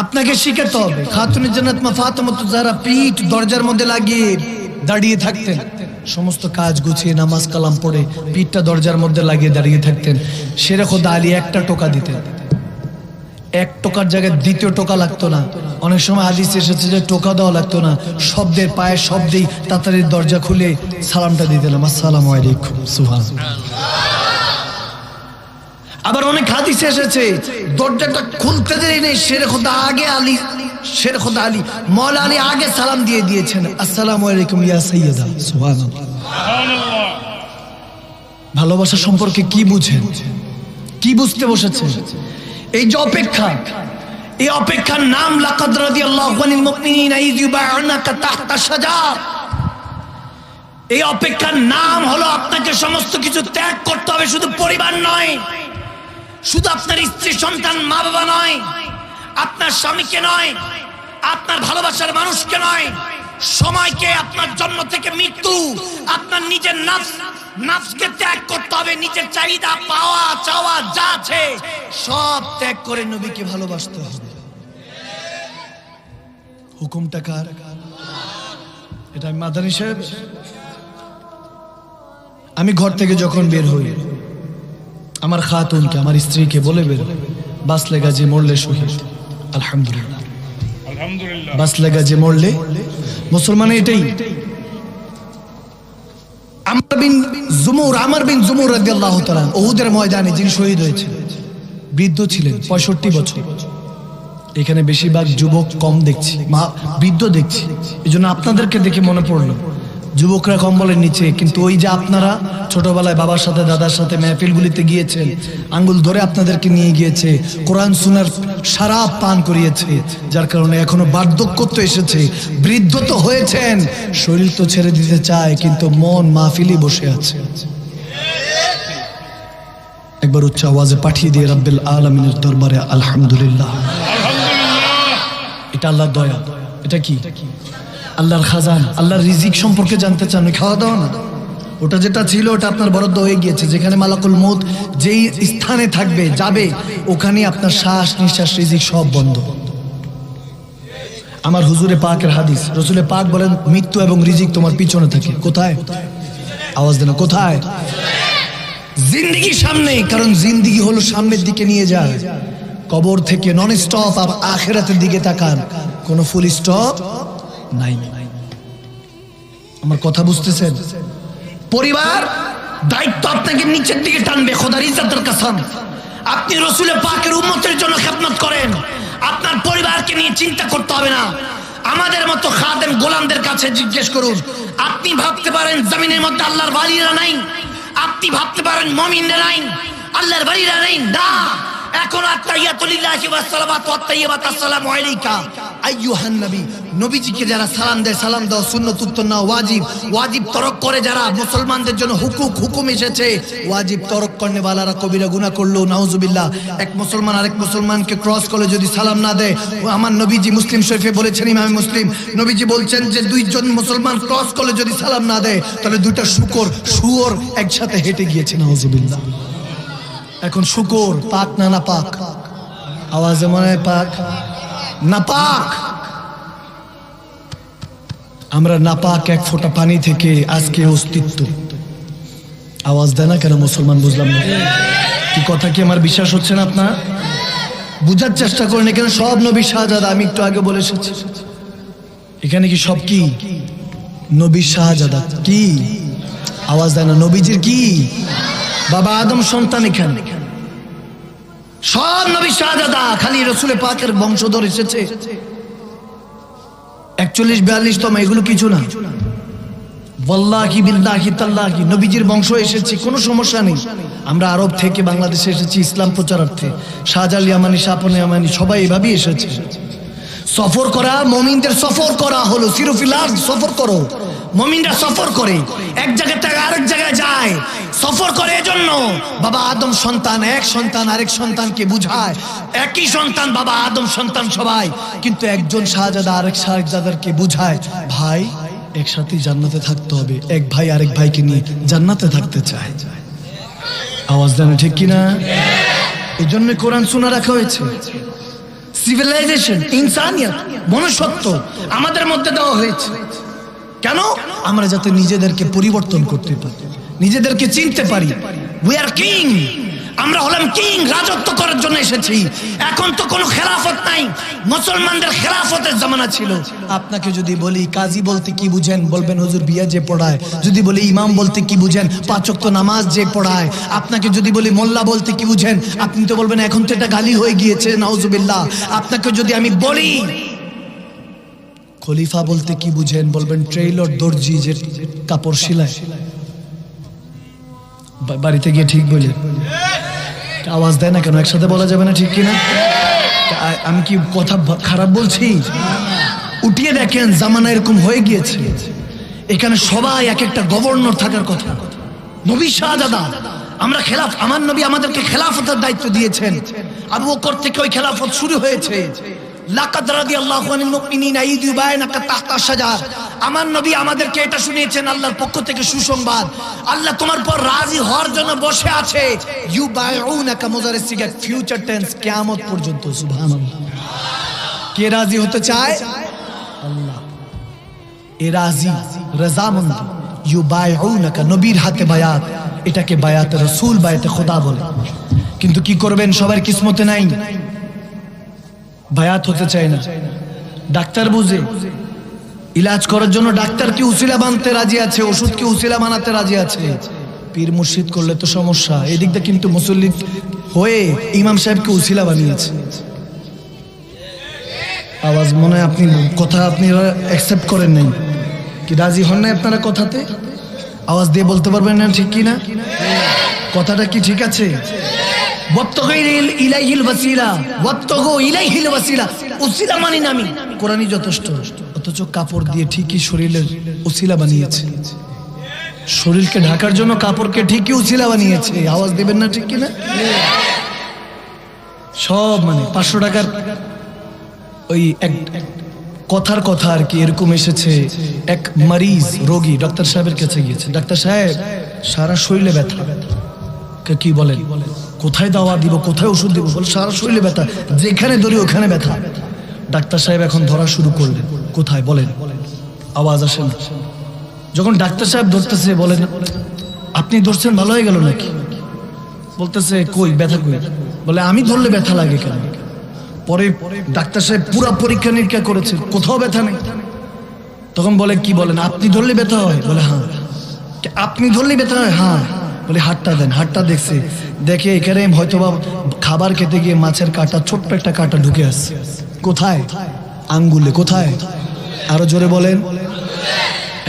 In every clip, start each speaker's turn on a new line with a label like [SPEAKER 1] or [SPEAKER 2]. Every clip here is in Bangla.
[SPEAKER 1] আপনাকে শিখাতে হবে। খাতুনের জান্নাত মা ফাতেমা যারা পিঠ দরজার মধ্যে লাগিয়ে দাঁড়িয়ে থাকতেন, সমস্ত কাজ গুছিয়ে নামাজ কালাম পড়ে পিঠটা দরজার মধ্যে লাগিয়ে দাঁড়িয়ে থাকতেন। সেরে খোদা আলী একটা টোকা দিতেন। এক টোকার জায়গায় দ্বিতীয় টোকা লাগতো না। অনেক সময় হাদিস এসেছে যে টোকা দেওয়া লাগতো না। শব্দের পায়ের শব্দেই তাড়াতাড়ি দরজা খুলে সালামটা দিয়ে দিলাম আসসালামু আলাইকুম। সুহান আবার অনেক হাদিস এসেছে, দরজাটা খুলতে দেরি নেই, শের খোদা আগে আলী, শের খোদা আলী মৌলা আলী আগে সালাম দিয়ে দিয়েছেন। আসসালামু আলাইকুম ইয়া সৈয়দা সুহান ভালোবাসা সম্পর্কে কি বুঝেন? কি বুঝতে বসেছেন? এই যে অপেক্ষা, এই অপেক্ষার নাম লাকাদ রাদিয়াল্লাহু আনিল মুমিনিনা ইয ইউবাউনাকা তাহতা শাজার। এই অপেক্ষার নাম হলো আপনাকে সমস্ত কিছু ত্যাগ করতে হবে, শুধু পরিবার নয়। শুধু আপনার স্ত্রী, সন্তান মা বাবা নয়, আপনার স্বামীকে নয়, আপনার ভালোবাসার মানুষকে নয়, সময়কে, আপনার জন্ম থেকে মৃত্যু, আপনার নিজের নাফস, নাফসকে ত্যাগ করতে হবে, নিজের চাহিদা, পাওয়া, চাওয়া, যা আছে, সব ত্যাগ করে নবীকে ভালোবাসতে হবে। হুকুমটা কার? এটা আমি মাদানী সাহেব আমি ঘর থেকে যখন বের হই আমার খাতুনকে আমার স্ত্রীকে বলে বের। বাসলে গাজে মরলে শহীদ। আলহামদুলিল্লাহ। বাসলে গাজে মরলে মুসলমান এটাই। আমর বিন জুমুর আমর বিন জুমুর রাদিয়াল্লাহু তাআলা ওহুদের ময়দানে যিনি শহীদ হয়েছে বৃদ্ধ ছিলেন পঁয়ষট্টি বছর। এখানে বেশিরভাগ যুবক কম দেখছি মা বৃদ্ধ দেখছি। এই জন্য আপনাদেরকে দেখে মনে পড়ল যুবকরা কম্বলের নিচে, কিন্তু ওই যে আপনারা ছোটবেলায় বাবার সাথে, দাদার সাথে মেহফিলগুলিতে গিয়েছেন, আঙ্গুল ধরে আপনাদেরকে নিয়ে গিয়েছে, কোরআন সুনার সারা পান করিয়েছে, যার কারণে এখনও বার্ধক্য তো এসেছে, বৃদ্ধ তো হয়েছেন। শরীর তো ছেড়ে দিতে চায়, কিন্তু মন মাহফিলি বসে আছে। একবার উচ্চ আওয়াজে পাঠিয়ে দিয়ে রাব্বিল আলমিনের দরবারে আলহামদুলিল্লাহ। এটা আল্লাহর দয়া। এটা কি? আল্লাহর খাজান, আল্লাহর রিজিক সম্পর্কে জানতে চান খাওয়া দাওয়া না? ওটা যেটা ছিল, ওটা আপনার বরাদ্দ হয়ে গিয়েছে। যেখানে মালাকুল মৌত যেই স্থানে থাকবে, যাবে, ওখানে আপনার শ্বাস, নিঃশ্বাস, রিজিক সব বন্ধ। আমার হুজুরে পাকের হাদিস, রসুলে পাক বলেন, মৃত্যু এবং রিজিক তোমার পিছনে থাকে। কোথায়? আওয়াজ দেন, কোথায়? জিন্দিগি সামনে, কারণ জিন্দিগি হলো সামনের দিকে নিয়ে যায়। কবর থেকে নন স্টপ আখেরাতের দিকে তাকান। কোনো ফুল স্টপ নাই। আমার কথা বুঝতেছেন? পরিবার, দায়িত্ব আপনাকে নিচের দিকে টানবে, খোদার ইজ্জতের কাসাম। আপনি রসুলের পাকের উন্মতের জন্য খেদমত করেন। আপনার পরিবারকে নিয়ে চিন্তা করতে হবে না। আমাদের মতো খাদেম গোলামদের কাছে জিজ্ঞেস করুন। আপনি ভাবতে পারেন জমিনের মধ্যে আল্লাহর বাড়িরা নাই? আপনি ভাবতে পারেন মমিনরা নাই? আল্লাহর বাড়িরা নাই? না। এখন আত্তাইয়াতুলিল্লাহি ওয়া সালামাতু আত্তাইয়াবাত আসসালামু আলাইকা। আইয়ুহান নবী। নবীজিকে যারা সালাম দেয়, সালাম দাও, সুন্নত উত্তর না ওয়াজিব। ওয়াজিব তরক করে যারা মুসলমানদের জন্য হুকুক, হুকুম এসেছে। ওয়াজিব তরক করনে বালারা কবিরা গুনাহ করল, নাউজুবিল্লাহ। এক মুসলমান আরেক মুসলমানকে ক্রস করে যদি সালাম না দেয় আমার নবীজি মুসলিম শরীফে বলেছেন, ইমাম মুসলিম, নবীজি বলছেন যে দুইজন মুসলমান ক্রস করলে যদি সালাম না দেয়, তাহলে দুইটা শুকর, শুয়োর একসাথে হেঁটে গিয়েছে, নাউজুবিল্লাহ। এখন শুকর, পাক না না পাক আওয়াজে মনে হয় পাক। না পাক আমরা নাপাক এক ফোঁটা পানি থেকে আজকে অস্তিত্ব। আওয়াজ দেয় না কেন মুসলমান বুঝলাম না। কি কথা কি আমার বিশ্বাস হচ্ছে না আপনার? বুঝার চেষ্টা করেন এখানে সব নবী শাহজাদা, আমি একটু আগে বলে এসেছি। এখানে কি সব কি? নবী শাহজাদা, কি? আওয়াজ দেয় না, নবীজির কি? বাবা আদম সন্তান এখানে। সব নবী শাহজাদা, খালি রসুলে পাকের বংশধর এসেছে। একচল্লিশ, বিয়াল্লিশ তম, এগুলো কিছু না। বল্লাহি বিল্লাহি তাল্লাহি, নবীজির বংশ এসেছে, কোনো সমস্যা নেই। আমরা আরব থেকে বাংলাদেশে এসেছি, ইসলাম প্রচারার্থে। শাহজাল ইয়ামানি শাপন ইয়ামানি, সবাই এভাবেই এসেছে। সফর করা, মমিনদের সফর করা হলো সিরোফিলার সফর করো। মমিনরা সফর করে, এক জায়গা থেকে আরেক জায়গায় যায়। সফর করে এজন্য। বাবা আদম সন্তান, এক সন্তান আরেক সন্তানকে বুঝায়। একই সন্তান বাবা আদম সন্তান সবাই। কিন্তু একজন শাহজাদা আরেক শাহজাদারকে বুঝায়, ভাই, একসাথে জান্নাতে থাকতে হবে। এক ভাই আরেক ভাইকে নিয়ে জান্নাতে থাকতে চায়। আওয়াজ দেন ঠিক কিনা? এই জন্য কোরআন শোনা রাখা হয়েছে। সিভিলাইজেশন ইনসানিয়ত মনুষ্যত্ব আমাদের মধ্যে দেওয়া হয়েছে। কেন? আমরা যাতে নিজেদেরকে পরিবর্তন করতে পারি। নিজেদেরকে চিনতে পারি। উই আর কিং আমরা হলাম কিং রাজত্ব করার জন্য এসেছি। এখন তো কোনো খেলাফত নাই। মুসলমানদের খেলাফতের জামানা ছিল। আপনাকে যদি বলি, কাজী বলতে কি বুঝেন? বলবেন, হুজুর, বিয়া যে পড়ায়। যদি বলি, ইমাম বলতে কি বুঝেন? পাঁচক তো নামাজ যে পড়ায়। আপনাকে যদি বলি, মোল্লা বলতে কি বুঝেন? আপনি তো বলবেন, এখন তো এটা গালি হয়ে গিয়েছে, নাউজুবিল্লাহ। আপনাকে যদি আমি বলি, খলিফা বলতে কি বুঝেন? বলবেন, ট্রেইলর দর্জি যে কাপড় সিলায়। বাড়িতে গিয়ে ঠিক বলি। আওয়াজ দেয় না কেন? একসাথে বলা যাবে না ঠিক কিনা? আমি কি কথা খারাপ বলছি? উঠিয়ে দেখেন, জামানা এরকম হয়ে গিয়েছে। এখানে সবাই এক একটা গভর্নর থাকার কথা। নবী শাহজাদা, আমরা খেলাফ আমার নবী আমাদেরকে খেলাফতের দায়িত্ব দিয়েছেন। আবু বকর থেকে ওই খেলাফত শুরু হয়েছে। লাকাদ রাদিয়াল্লাহু আনিল মুমিনিনা ইদ ইউবাইনাকা তাহতা শাজার। আমার নবী আমাদেরকে এটা শুনিয়েছেন, আল্লাহর পক্ষ থেকে সুসংবাদ। আল্লাহ তোমার পর রাজি হওয়ার জন্য বসে আছে। ইউবাইউনাকা মুজারিস সিগাত ফিউচার টেন্স কিয়ামত পর্যন্ত, সুবহানাল্লাহ। কে রাজি হতে চায়? আল্লাহ। এ রাজি রাজামন্দ ইউবাইউনাকা, নবীর হাতে বায়াত। এটাকে বায়াত রাসূল, বায়াতে খোদা বলে। কিন্তু কি করবেন, সবার কিসমতে নাই। বায়াত হতে চায় না। ডাক্তার বুঝে। ইলাজ করার জন্য ডাক্তার কি উসিলা বানতে রাজি আছে? ওষুধ কি উসিলা বানাতে রাজি আছে? পীর মুর্শিদ করলে তো সমস্যা। এদিকটা কিন্তু মুসল্লি হয়ে ইমাম সাহেবকে উসিলা বানিয়েছে? আওয়াজ মনে হয় আপনি কথা আপনি অ্যাকসেপ্ট করেন নাই। কি রাজি হন নাই আপনারা কথাতে? আওয়াজ দিয়ে বলতে পারবেন না ঠিক কি না কথাটা কি ঠিক আছে? ইলাইহিল ইলাইহিল উসিলা মানি না আমি। কোরআনই যথেষ্ট। অথচ কাপড় দিয়ে ঠিকই শরীরের উসিলা বানিয়েছে। শরীরকে ঢাকার জন্য কাপড়কে ঠিকই উসিলা বানিয়েছে। আওয়াজ দেবেন না ঠিক কি না সব মানে পাঁচশো টাকার ওই এক কথার কথা আর কি এরকম এসেছে। এক মারিজ রোগী ডাক্তার সাহেবের কাছে গিয়েছে। ডাক্তার সাহেব, সারা শরীরে ব্যথা। কে কি বলেন? কোথায় দাওয়া দিব, কোথায় ওষুধ দিব? বলে সারা শরীরে ব্যথা। যেখানে ধরি ওখানে ব্যথা। ডাক্তার সাহেব এখন ধরা শুরু করলেন। কোথায় বলেন? আওয়াজ আসে না যখন ডাক্তার সাহেব ধরতেছে, বলেন, আপনি ধরছেন, ভালো হয়ে গেল নাকি? বলতেছে, কই, ব্যথা কই? বলে, আমি ধরলে ব্যথা লাগে কেন? পরে ডাক্তার সাহেব পুরো পরীক্ষা নিরীক্ষা করেছে, কোথাও ব্যথা নেই? তখন বলে, কি বলেন, আপনি ধরলে ব্যথা হয়? বলে হ্যাঁ। আপনি ধরলে ব্যথা হয়? হ্যাঁ। বলে হাটটা দেন হাটটা দেখছে। দেখে এখানে হয়তোবা খাবার খেতে গিয়ে মাছের কাঁটা, ছোট্ট একটা কাঁটা ঢুকে আসছে। কোথায়? আঙ্গুলে, কোথায়? আরও জোরে বলেন।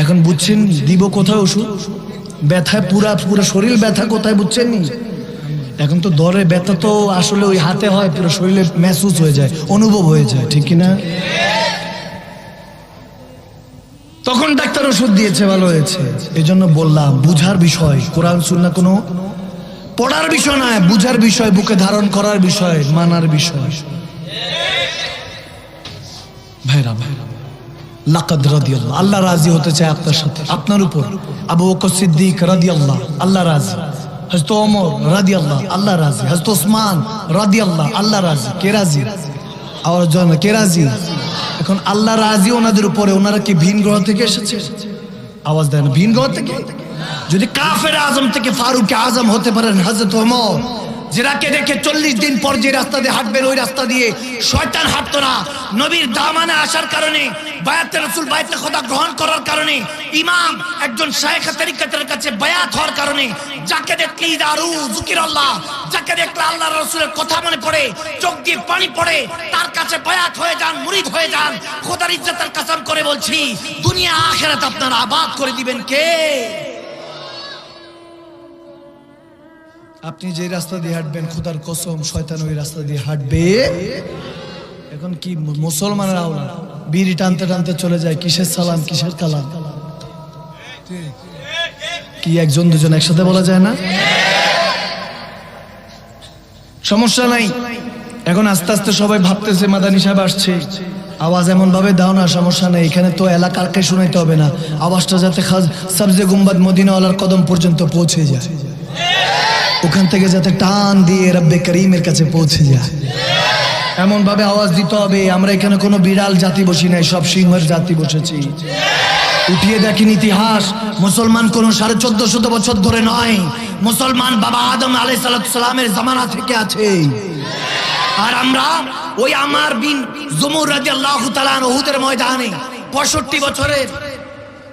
[SPEAKER 1] এখন বুঝছেন, দিব কোথায় ওষুধ? ব্যথায় পুরা, পুরো শরীর ব্যথা কোথায় বুঝছেন নি এখন তো দরে ব্যথা তো আসলে ওই হাতে হয়, পুরো শরীরে মেহসুস হয়ে যায়, অনুভব হয়ে যায়, ঠিক কি না তখন ডাক্তার ওষুধ দিয়েছে, ভালো হয়েছে। এই জন্য বললাম, বুঝার বিষয়, কোরআন শুননা কোনো পড়ার বিষয় নয়, বুঝার বিষয়, বুকে ধারণ করার বিষয়, মানার বিষয়। ভাইরা ভাইরা। লাকাদ রাদিয়াল্লাহ, আল্লাহ রাজি হতে চায় আপনার সাথে। আপনার উপর। আবু বকর সিদ্দিক রাদিয়াল্লাহ, আল্লাহ রাজি। হযরত ওমর রাদিয়াল্লাহ, আল্লাহ আল্লাহ রাজি। হযরত ওসমান রাদিয়াল্লাহ, আল্লাহ রাজি। কে রাজি? আওয়াজ জন কে রাজি? এখন আল্লাহ রাজি ওনাদের উপরে, ওনারা কি ভিন গ্রহ থেকে এসেছে? আওয়াজ দেন ভিন গ্রহ থেকে? যদি কাফের আজম থেকে ফারুক আজম হতে পারেন, হযরত ওমর যেটাকে দেখে চল্লিশ দিন পর যে রাস্তা দিয়ে হাঁটবেন, ওই রাস্তা দিয়ে শয়তান হাঁটতো না। নবীর দামানে আসার কারণে, বায়াতে রসুল বায়াতে খোদা গ্রহণ করার কারণে, ইমাম একজন শায়েখ তরিকাতের কাছে বায়াত হওয়ার কারণে, যাকে দেখলে দারু জুকির আল্লাহ, যাকে দেখলে আল্লাহ রসুলের কথা মনে পড়ে, চোখ দিয়ে পানি পড়ে, তার কাছে বায়াত হয়ে যান, মুরিদ হয়ে যান, খোদার ইজ্জতের কাসম করে বলছি, দুনিয়া আখেরাত আপনারা আবাদ করে দিবেন কে? আপনি যে রাস্তা দিয়ে হাঁটবেন, খুদার কসম, শয়তান ওই রাস্তা দিয়ে হাঁটবে। এখন কি মুসলমানের আওলা? বিড়ি টানতে টানতে চলে যায়, কিসের সালাম, কিসের কালাম? কি একজন দুজন একসাথে বলা যায় না? সমস্যা নাই। এখন আস্তে আস্তে সবাই ভাবতেছে, মাদানি সাহেব আসছে। আওয়াজ এমন ভাবে দাও না, সমস্যা নেই। এখানে তো এলাকারকে শুনাইতে হবে না। আওয়াজটা যাতে খাজ সবজে গুম্বাদ মদিনাওয়ালার কদম পর্যন্ত পৌঁছে যায়। ওখান থেকে যাতে টান দিয়ে রব্বে করিমের কাছে পৌঁছে যায়। এমন ভাবে আওয়াজ দিতে হবে, আমরা এখানে কোনো বিড়াল জাতি বসি নাই, সব সিংহের জাতি বসেছি। উঠিয়ে দেখেন ইতিহাস, মুসলমান কোন সাড়ে চোদ্দ শত বছর ধরে নয়, মুসলমান বাবা আদম আলাই সালামের জামানা থেকে আছে। আর আমরা ওই আমার বিন জুমুর রাজি আল্লাহ ওহুদের ময়দানে পঁয়ষট্টি বছরের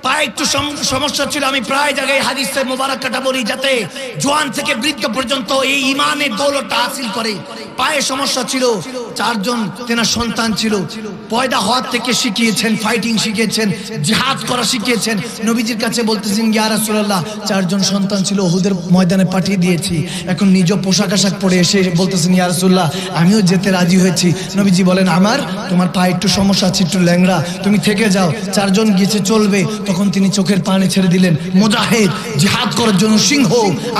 [SPEAKER 1] পায়ে একটু সম- সমস্যা ছিল, আমি প্রায় জায়গায় হাদিসের মোবারক কাটা বলি যাতে জোয়ান থেকে বৃদ্ধ পর্যন্ত এই ইমানের দৌলতটা হাসিল করে। পায়ে সমস্যা ছিল, চারজন তেনার সন্তান ছিল। পয়দা হওয়ার থেকে শিখিয়েছেন ফাইটিং শিখিয়েছেন, জিহাদ করা শিখিয়েছেন। নবীজির কাছে বলতেছেন, ইয়া রাসূলুল্লাহ, চারজন সন্তান ছিল, ওহুদের ময়দানে পাঠিয়ে দিয়েছি। এখন নিজ পোশাক আশাক পরে এসে বলতেছেন, ইয়া রাসূলুল্লাহ, আমিও যেতে রাজি হয়েছি। নবীজি বলেন, আমার, তোমার পায়ে একটু সমস্যা আছে, একটু ল্যাংড়া। তুমি থেকে যাও, চারজন গিয়েছে, চলবে। তখন তিনি চোখের পানি ছেড়ে দিলেন, মুজাহিদ, জিহাদ করার জন্য সিংহ,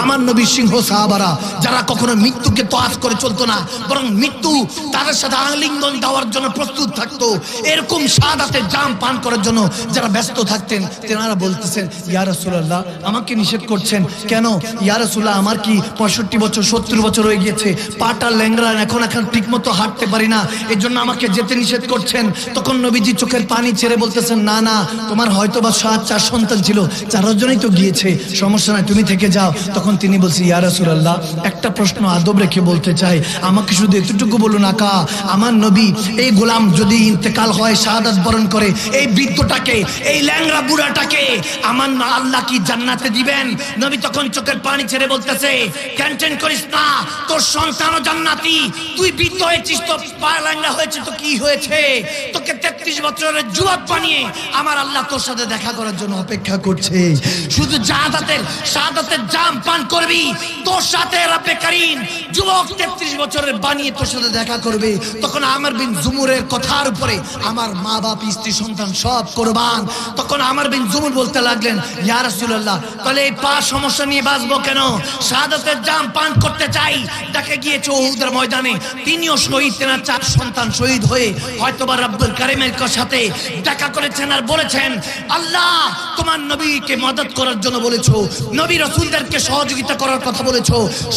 [SPEAKER 1] আমার নবী সিংহ সাহাবারা, যারা কখনো মৃত্যুকে তোয়াজ করে চলতো না বরং মৃত্যু তাদের সাথে আলিঙ্গন দেওয়ার জন্য প্রস্তুত থাকতো। এরকম সাদাতে জাম পান করার জন্য যারা ব্যস্ত থাকতেন, তেনারা বলতেছেন, ইয়া রাসূলুল্লাহ, আমাকে নিষেধ করছেন। কেন? ইয়া রাসূলুল্লাহ, আমার কি পঁয়ষট্টি বছর, সত্তর বছর হয়ে গিয়েছে? পাটা ল্যাংরা এখন এখন ঠিক মতো হাঁটতে পারি না। এর জন্য আমাকে যেতে নিষেধ করছেন। তখন নবীজি চোখের পানি ছেড়ে বলতেছেন, না না, তোমার হয়তো বা সাত, চার সন্তান ছিল চারজনই তো গিয়েছে। সমস্যা নাই, তুমি থেকে যাও। তখন তিনি বলছি, ইয়া রাসূলুল্লাহ, একটা প্রশ্ন আদব রেখে বলতে চাই। আমাকে শুধু এতটুকু বলুন, আকা, আমার নবী এই গোলাম যদি ইন্তেকাল হয়, শাহাদাত বরণ করে, এই বৃদ্ধটাকে, এই ল্যাংরা বুড়াটাকে আমার না আল্লাহ কি জান্নাতে দিবেন? নবী তখন চোখের পানি ছেড়ে বলতেছে ক্যান্টেন করিস না, তোর সন্তানও জান্নাতি। তুই বৃদ্ধ হয়েছিস তো পা ল্যাংরা হয়েছে, তো কি হয়েছে? তোকে তেত্রিশ বছরের যুবক বানিয়ে আমার আল্লাহ তোর সাথে দেখা করার জন্য অপেক্ষা করছে। শুধু জাহাদাতের, শাহাদাতের জাম পান করবি, তোর সাথে কারিম, যুবক তেত্রিশ বছরের বানিয়ে তোর সাথে দেখা করবে। তখন আমার বিন জুমুরের কথার উপরে আমার মা বাপ, স্ত্রী, সন্তান সব কোরবান। তখন আমার বিন জুমুর বলতে লাগলেন, ইয়া রাসূলুল্লাহ, তাহলে এই পা সমস্যা নিয়ে বাঁচবো কেন? শাহাদাতের জাম পান করতে চাই। দেখা গিয়েছে ওহুদের ময়দানে তিনিও শহীদ, তেনার চার সন্তান শহীদ হয়ে হয়তোবা রব্বুল কারিমের সাথে দেখা করেছেন আর বলেছেন, আল্লাহ, তোমার নবীকে মদত করার জন্য বলেছ, নবী রসুলদেরকে সহযোগিতা করার কথা বলেছ।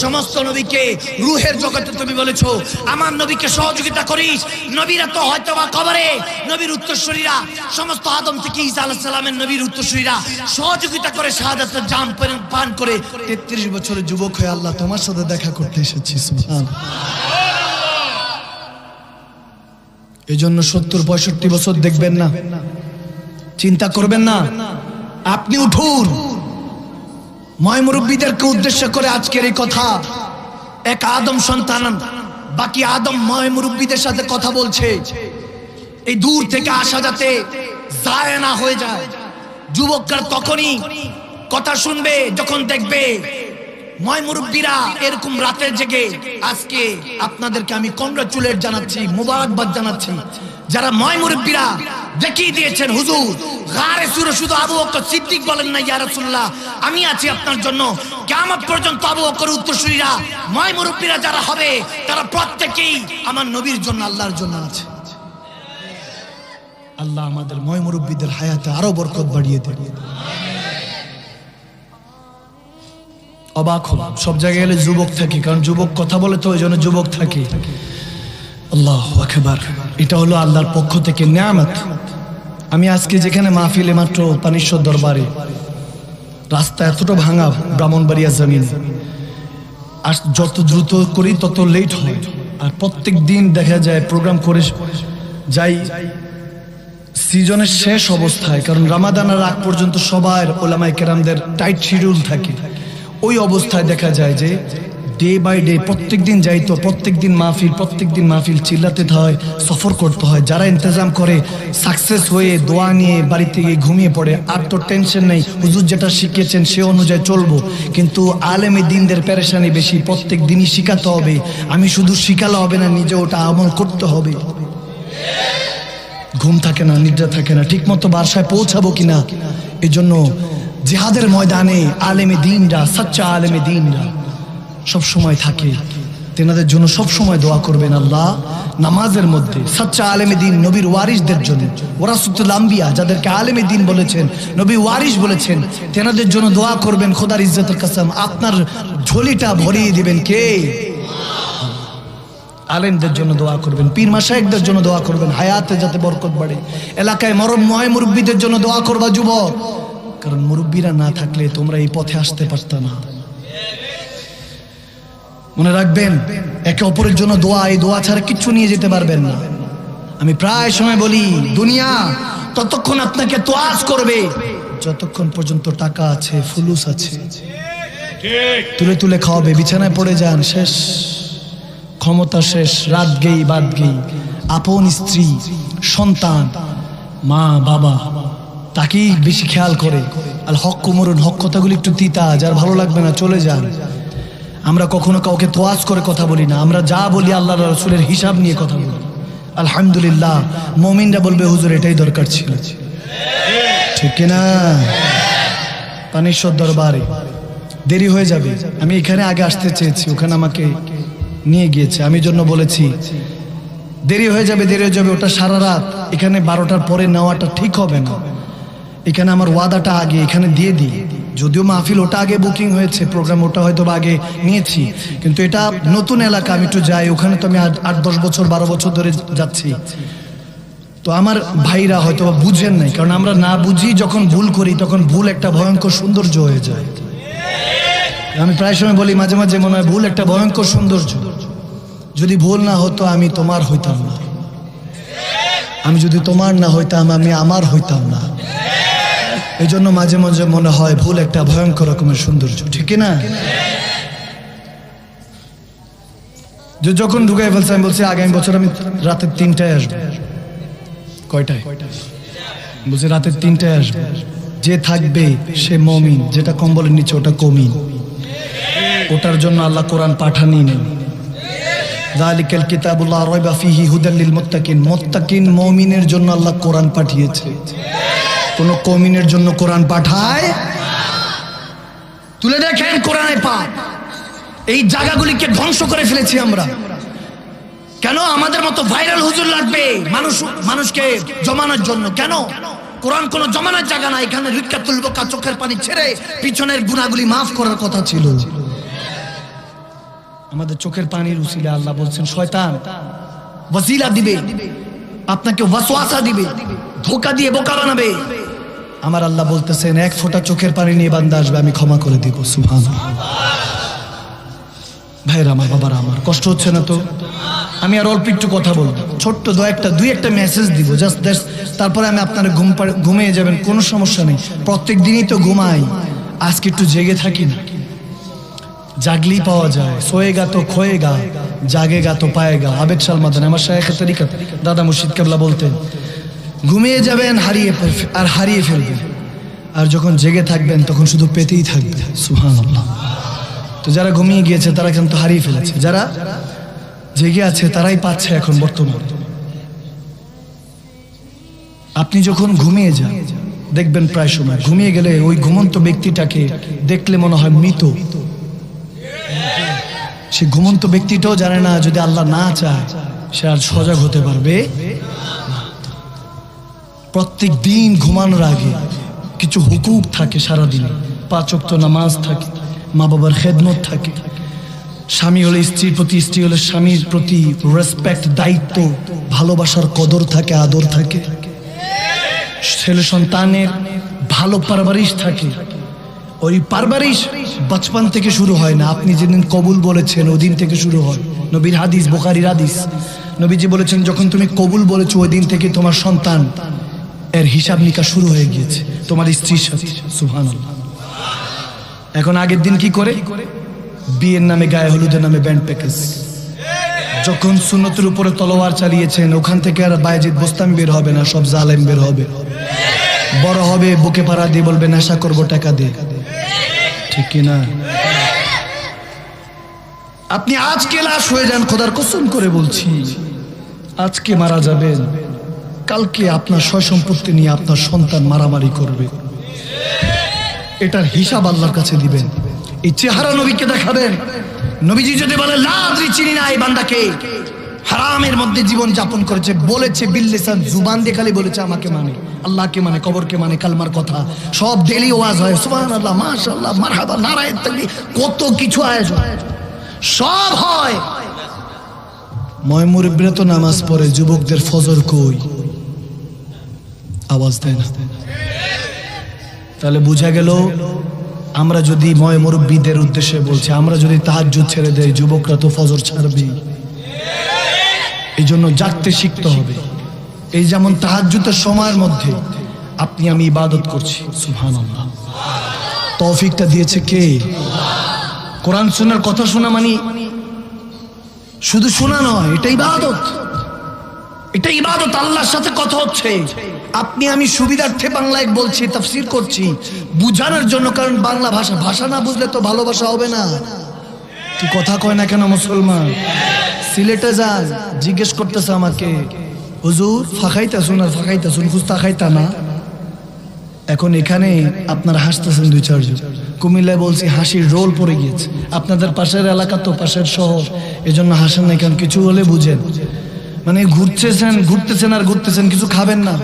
[SPEAKER 1] সমস্ত নবীকে রুহের জগতে তুমি বলেছ, আমার নবীকে সহযোগিতা করিস নবীরা তো হয়তো কবরে, নবীর উত্তরসূরীরা, সমস্ত আদম থেকে ঈসা আলাহ সালামের নবীর উত্তরসূরীরা সহযোগিতা করে শাহাদাতের জাম পান- করে তেত্রিশ বছরের যুবক হয়ে আল্লাহ তোমার সাথে দেখা করতে এসেছি এই জন্য সত্তর, পঁয়ষট্টি বছর দেখবেন না। চিন্তা করবেন না। আপনি উঠুন। ময় মুরব্বীদেরকে উদ্দেশ্য করে আজকের এই কথা। এক আদম সন্তান, বাকি আদম ময় মুরব্বীদের সাথে কথা বলছে। এই দূর থেকে আসা যাতে যায় না হয়ে যায়। যুবকরা তখনই কথা শুনবে, যখন দেখবে ময় মুরব্বীরা এরকম রাতের জেগে, আজকে আপনাদেরকে আমি কংগ্রাচুলেট জানাচ্ছি, মোবারকবাদ জানাচ্ছি। যারা ময় মুরব্বীরা দেখিয়ে দিয়েছেন হুজুর? গারে সুরে শুধু আবু বকর সিদ্দিক বলেন না ইয়া রাসূলুল্লাহ। আমি আছি আপনার জন্য। কিয়ামত পর্যন্ত আবু বকর উত্তরসূরিরা, ময় মুরব্বীরা যারা হবে, তারা প্রত্যেকেই আমার নবীর জন্য, আল্লাহর জন্য আছে। আল্লাহ আমাদের ময় মুরব্বীদের হায়াতে আরও বরকত বাড়িয়ে দেবে অবাক হলাম। সব জায়গায় গেলে যুবক থাকে, কারণ যুবক কথা বলে তো ওই জন্য যুবক থাকে। আল্লাহ আকবার। এটা হলো আল্লাহর পক্ষ থেকে নিয়ামত। আমি আজকে যেখানে মাহফিলে মাত্র পানিশ্বর দরবারে, রাস্তা এতটা ভাঙা ব্রাহ্মণবাড়িয়া জমিন। আর যত দ্রুত করি তত লেট হয়। আর প্রত্যেক দিন দেখা যায় প্রোগ্রাম করে যাই সিজনের শেষ অবস্থায়, কারণ রামাদানের আগ পর্যন্ত সবার ওলামাই কেরামদের টাইট শিডিউল থাকে। ওই অবস্থায় দেখা যায় যে ডে বাই ডে প্রত্যেক দিন যাইতো প্রত্যেক দিন মাহফিল, প্রত্যেক দিন মাহফিল চিল্লাতে হয়, সফর করতে হয়, যারা ইন্তজাম করে সাকসেস হয়ে দোয়া নিয়ে বাড়িতে গিয়ে ঘুমিয়ে পড়ে, আর তো টেনশন নেই, হুজুর যেটা শিখিয়েছেন সে অনুযায়ী চলবো। কিন্তু আলেমে দিনদের পেরেশানি বেশি, প্রত্যেক দিনই শিখাতে হবে। আমি শুধু শিখালে হবে না, নিজে ওটা আমল করতে হবে। ঘুম থাকে না, নিদ্রা থাকে না ঠিক মতো বাসায় পৌঁছাবো কিনা? এই জন্য জিহাদের ময়দানে আলেমে দিনরা, সাচ্চা আলেমে দিনরা। সব সময় থাকে। তেনাদের জন্য সব সময় দোয়া করবেন আল্লাহ। নামাজের মধ্যে সাচ্চা আলেমে দিন নবীর ওয়ারিসদের জন্য। ওরাসুতুল আম্বিয়া যাদেরকে আলেমে দিন বলেছেন, নবী ওয়ারিস বলেছেন, তেনাদের জন্য দোয়া করবেন, খোদার ইজ্জতের কাসম, আপনার ঝোলিটা ভরিয়ে দিবেন কে? আলেমদের জন্য দোয়া করবেন, পীর মাসায়েকদের জন্য দোয়া করবেন, হায়াতে যাতে বরকত বাড়ে। এলাকায় মরম ময় মুরব্বীদের জন্য দোয়া করবা যুবক। কারণ মুরব্বীরা না থাকলে তোমরা এই পথে আসতে পারত না। মনে রাখবেন, একে অপরের জন্য দোয়া, এই দোয়া ছাড়া কিচ্ছু নিয়ে যেতে পারবেন না। আমি প্রায় সময় বলি, দুনিয়া ততক্ষণ আপনাকে তোয়াজ করবে। যতক্ষণ পর্যন্ত টাকা আছে, ফুলুস আছে। তুলে তুলে খাওয়াবে, বিছানায় পড়ে যান, শেষ। ক্ষমতা শেষ, রাত গেই, বাদ গেই। আপন স্ত্রী, সন্তান, মা, বাবা, তাকেই বেশি খেয়াল করে। আর হক কুমরুন হক কথাগুলি একটু তিতা, যার ভালো লাগবে না, চলে যান। আমরা কখনো কাউকে তোয়াজ করে কথা বলি না। আমরা যা বলি আল্লাহ রসুলের হিসাব নিয়ে কথা বলি। আলহামদুলিল্লাহ, মমিনরা বলবে, হুজুর, এটাই দরকার ছিল। ঠিক না? পানিশ্বর দরবারে। দেরি হয়ে যাবে। আমি এখানে আগে আসতে চেয়েছি, ওখানে আমাকে নিয়ে গিয়েছে। আমি জন্য বলেছি, দেরি হয়ে যাবে, দেরি হয়ে যাবে, ওটা সারা রাত। এখানে বারোটার পরে নেওয়াটা ঠিক হবে না। এখানে আমার ওয়াদাটা আগে, এখানে দিয়ে দিই। যদিও মাহফিল ওটা আগে বুকিং হয়েছে প্রোগ্রাম ওটা হয়তো আগে নিয়েছি। কিন্তু এটা নতুন এলাকা, আমি একটু যাই, ওখানে তো আমি আট- দশ বছর, বারো বছর ধরে যাচ্ছি। তো আমার ভাইরা হয়তো বুঝেন নাই, কারণ আমরা না বুঝি যখন ভুল করি, তখন ভুল একটা ভয়ঙ্কর সৌন্দর্য হয়ে যায়। আমি প্রায় সময় বলি, মাঝে মাঝে মনে হয় ভুল একটা ভয়ঙ্কর সৌন্দর্য। যদি ভুল না হতো, আমি তোমার হইতাম না। আমি যদি তোমার না হইতাম, আমি আমার হইতাম না। এই জন্য মাঝে মাঝে মনে হয় ভুল একটা ভয়ঙ্কর রকমের সৌন্দর্য, ঠিক না যে যখন ঢুকাই ফেলছে, আমি বলছি, আগামী বছর আমি রাতের তিনটায় আসব। কয়টায়? বলছি, রাতের তিনটায় আসব। যে থাকবে, সে মমিন, যেটা কম্বলের নিচে, ওটা কমিন। ওটার জন্য আল্লাহ কোরআন পাঠানি নেন দালিকাল কিতাবুল্লাহ রাইবা ফিহি হুদাল লিল মুত্তাকিন মুত্তাকিন মুমিনের জন্য আল্লাহ কোরআন পাঠিয়েছে। কোন কমিনের জন্য কোরআন পাঠায়? তুলে দেখেন কোরআনে পাক এই জায়গাগুলিকে ধ্বংস করে ফেলেছি আমরা। কেন আমাদের মতো ভাইরাল হুজুর লাগবে মানুষ মানুষকে জমানোর জন্য? কেন? কোরআন কোন জমানোর জায়গা না। এখানে রিক্কা তুলবো কা চোখের পানি ছেড়ে পিছনের গুণাগুলি মাফ করার কথা ছিল। আমাদের চোখের পানির উসিলে আল্লাহ বলছেন, শয়তান, ওয়াসিলা দিবে। আপনাকে ওয়াসওয়াসা দিবে। ধোকা দিয়ে বোকা বানাবে। আমার আল্লাহ বলতেছেন, এক ফোঁটা চোখের পানি নিয়ে বান্দা আসবে, আমি ক্ষমা করে দিব সুহান ভাইরা আমার বাবার, আমার কষ্ট হচ্ছে না তো? আমি আর অল্প একটু কথা বলব। ছোট্ট দু একটা, দুই একটা মেসেজ দিব জাস্ট তারপরে আমি আপনার ঘুম ঘুমিয়ে যাবেন, কোনো সমস্যা নেই। প্রত্যেক দিনই তো ঘুমাই, আজকে একটু জেগে থাকি না। জাগলি পাওয়া যায়, সোয়েগা তো খোয়েগা, জাগেগা তো পায়েগা। আবেদ সালমাদান আমার শায়েখ তরিকা। দাদা মুর্শিদ কেবলা বলতেন ঘুমিয়ে যাবেন, হারিয়ে আর হারিয়ে ফেলবেন। আর যখন জেগে থাকবেন, তখন শুধু পেতেই থাকবে সুহান তো যারা ঘুমিয়ে গিয়েছে, তারা কিন্তু হারিয়ে ফেলেছে। যারা জেগে আছে, তারাই পাচ্ছে এখন বর্তমান। আপনি যখন ঘুমিয়ে যান, দেখবেন প্রায় সময়। ঘুমিয়ে গেলে ওই ঘুমন্ত ব্যক্তিটাকে দেখলে মনে হয় মৃত। সে ঘুমন্ত ব্যক্তিটাও জানে না, যদি আল্লাহ না চায়, সে আর সজাগ হতে পারবে। প্রত্যেক দিন ঘুমানোর আগে কিছু হুকুক থাকে সারাদিন। পাঁচ ওয়াক্ত নামাজ থাকে, মা বাবার খেদমত থাকে। স্বামী হলে স্ত্রীর প্রতি, স্ত্রী হলে স্বামীর প্রতি রেসপেক্ট দায়িত্ব, ভালোবাসার কদর থাকে, আদর থাকে। ছেলে সন্তানের ভালো পারবারিশ থাকে। ওই পারবারিশ বচপন থেকে শুরু হয় না। আপনি যেদিন কবুল বলেছেন, ওই দিন থেকে শুরু হয়। নবীর হাদিস, বোখারির হাদিস। নবীজি বলেছেন, যখন তুমি কবুল বলেছ, ওই দিন থেকে তোমার সন্তান এর হিসাব নিকাশ শুরু হয়ে গিয়েছে। তোমার স্ত্রীর সাথে। সুহান এখন আগের দিন কি করে? বিয়ের নামে গায়ে হলুদের নামে ব্যান্ড প্যাকেজ যখন সুন্নতের উপরে তলোয়ার চালিয়েছেন, ওখান থেকে আর বায়জিৎ বোস্তামি বের হবে না, সব জালেম বের হবে। বড় হবে, বুকে পাড়া দিয়ে বলবে, নেশা করব, টাকা দিয়ে ঠিক কি না আপনি আজকে লাশ হয়ে যান, খোদার কসম করে বলছি। আজকে মারা যাবেন। কালকে আপনার সয় সম্পত্তি নিয়ে আপনার সন্তান মারামারি করবে। এটার হিসাব আল্লাহর কাছে দিবেন। এই চেহারা নবীকে দেখাবেন। নবীজি যদি বলে লাদ্রি চিনি না এই বান্দাকে। হারামের মধ্যে জীবন যাপন করেছে, বলেছে বিল্লেসান জুবান দিয়ে খালি বলেছে, আমাকে মানে। আল্লাহকে মানে কবরকে মানে কালমার কথা। সব ডেলি ওয়াজ হয়। সুবহান আল্লাহ মাশাআল্লাহ, মারহাবা নারায়ণ তাকবীর, কত কিছু আয়োজন। সব হয়। ময়মুরব্বীরা তো নামাজ পড়ে যুবকদের ফজর কই? আওয়াজ দেয় না তাহলে বোঝা গেল, আমরা যদি ময় মুরব্বীদের উদ্দেশ্যে বলছি, আমরা যদি তাহাজ্জুদ ছেড়ে দেই, যুবকরা তো ফজর ছাড়বে। এই জন্য জাগতে শিখতে হবে। এই যেমন তাহাজ্জুদের সময়ের মধ্যে আপনি আমি ইবাদত করছি, সুবহানাল্লাহ। তৌফিকটা দিয়েছে কে? কোরআন শোনার কথা শোনা মানে শুধু শোনা নয়, এটা ইবাদত। এটা ইবাদত, আল্লাহর সাথে কথা হচ্ছে। আপনি আমি সুবিধার্থে বাংলায় বলছি, তাফসির করছি। বুঝানোর জন্য, কারণ বাংলা ভাষা ভাষা না বুঝলে তো ভালোবাসা হবে না। তুই কথা কয় না কেন মুসলমান? সিলেটে যান, জিজ্ঞেস করতেছে আমাকে, হুজুর ফাঁকাইতা শুন আর ফাঁকাইতা শুন খুস্তা খাইতা না? এখন এখানে আপনার হাসতেছেন দুই চারজন। কুমিল্লায় বলছি, হাসির রোল পড়ে গিয়েছে। আপনাদের পাশের এলাকা তো পাশের শহর, এজন্য হাসেন না কারণ কিছু হলে বুঝেন। মানে ঘুরতেছেন ঘুরতেছেন আর ঘুরতেছেন, কিছু খাবেন না।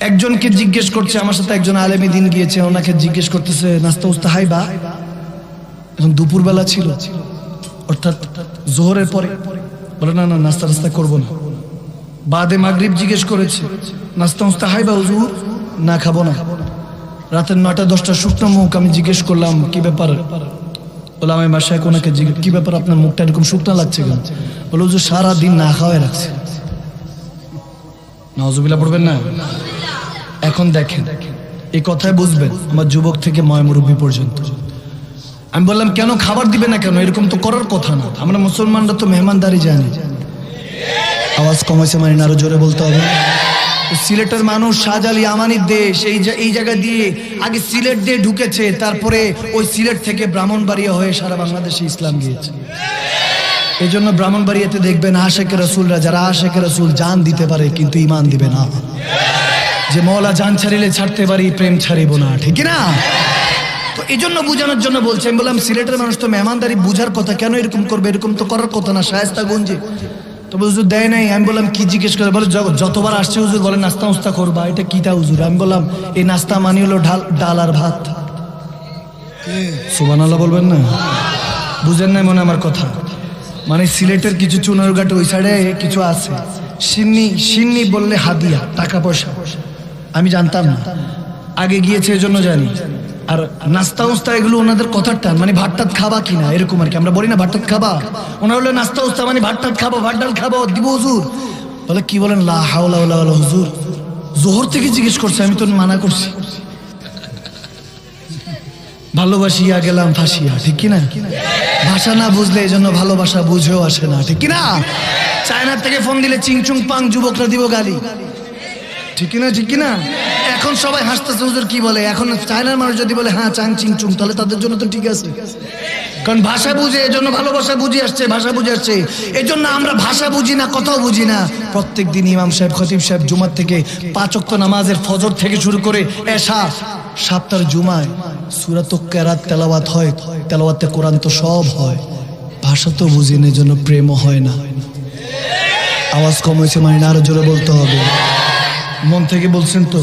[SPEAKER 1] একজনকে জিজ্ঞেস করছে, আমার সাথে একজন আলেমী দিন গিয়েছে, ওনাকে জিজ্ঞেস করতেছে, নাস্তা উস্তা হাই বা এখন দুপুরবেলা ছিল, অর্থাৎ জোহরের পরে। বলে, না না, নাস্তা টাস্তা করব না। বাদে মাগরিব জিজ্ঞেস করেছে, নাস্তা উস্তা হাই বা হুজুর? না, খাব না। রাতের নয়টা দশটা শুকনো মুখ আমি জিজ্ঞেস করলাম, কি ব্যাপার? বলে, আমি বাসায় ওনাকে জিজ্ঞেস কি ব্যাপার, আপনার মুখটা এরকম শুকনো লাগছে কেন? বলে, হুজুর সারা দিন না খাওয়াই রাখছে। নজবিলা পড়বেন না? এখন দেখেন, এই কথায় বুঝবেন আমার যুবক থেকে ময়মুরব্বী পর্যন্ত। আমি বললাম, কেন খাবার দিবে না কেন? এরকম তো করার কথা না। আমরা মুসলমানরা তো মেহমানদারি জানি। আওয়াজ কমাইছে মানে আরও জোরে বলতে হবে। সিলেটের মানুষ শাহজালি আমানির দেশ, এই এই জায়গা দিয়ে আগে সিলেট দিয়ে ঢুকেছে, তারপরে ওই সিলেট থেকে ব্রাহ্মণবাড়িয়া হয়ে সারা বাংলাদেশে ইসলাম গিয়েছে। এই জন্য ব্রাহ্মণবাড়িয়াতে দেখবেন আশেখ রসুলরা, যারা আশেখ রসুল জান দিতে পারে, কিন্তু ইমান দিবে না। যে মৌলা জান ছাড়িলে ছাড়তে পারি, প্রেম ছাড়িব না, ঠিক না তো এই জন্য বোঝানোর জন্য বলছি, আমি বললাম, সিলেটের মানুষ তো মেহমানদারি বুঝার কথা, কেন এরকম করবে? এরকম তো করার কথা না, শায়স্তা গঞ্জে। তবে হুজুর, দেয় নাই। আমি বললাম, কি জিজ্ঞেস করে? বলে "য- যতবার আসছে হুজুর, বলে, নাস্তা উস্তা করবা, এটা কিটা হুজুর? আমি বললাম, এই নাস্তা মানি হলো ঢাল, ডাল আর ভাত। সুবান আল্লাহ বলবেন না? বুঝেন নাই মনে আমার কথা। মানে সিলেটের কিছু চুনারঘাট ওই সাইডে কিছু আছে। সিন্নি সিন্নি বললে হাদিয়া, টাকা পয়সা। আমি জানতাম না। আগে গিয়েছে এজন্য জানি। আর নাস্তা উস্তা এগুলো ওনাদের কথার টান মানে ভাত টাত খাবা কিনা, এরকম আর কি। আমরা বলি না ভাত টাত খাবা। ওনার হলো নাস্তা উস্তা মানে ভাত টাত খাব, ভাত ডাল খাব, দিব হুজুর। বলে, কি বলেন? লা হাওলা ওলা ওলা হুজুর। জোহর থেকে জিজ্ঞেস করছে, আমি তো মানা করছি। ভালোবাসিয়া গেলাম, ফাঁসিয়া, ঠিক কিনা ভাষা না বুঝলে এই জন্য ভালোবাসা বুঝেও আসে না, ঠিক কিনা চায়নার থেকে ফোন দিলে চিংচুং পাং যুবকরা দিব গালি। ঠিক না ঠিক না? এখন সবাই হাসতেছে, হুজুর কি বলে? এখন চায়নার মানুষ যদি বলে হ্যাঁ চাং চিংচুং তাহলে তাদের জন্য তো ঠিক আছে। কারণ ভাষা বুঝে এই জন্য ভালোবাসা বুঝে আসছে, ভাষা বুঝে আসছে। এই জন্য আমরা ভাষা বুঝি না, কথাও বুঝি না। প্রত্যেক দিন ইমাম সাহেব, খতিব সাহেব জুমার থেকে পাঁচ অক্ত নামাজের ফজর থেকে শুরু করে এশা, সাতটার জুমায় সুরাত কেরাত তেলাওয়াত হয়। তেলাওয়াতে কোরআন তো সব হয়। ভাষা তো বুঝি না জন্য প্রেমও হয় না। আওয়াজ কম হয়েছে মানে আরও জোরে বলতে হবে। মন থেকে বলছেন তো?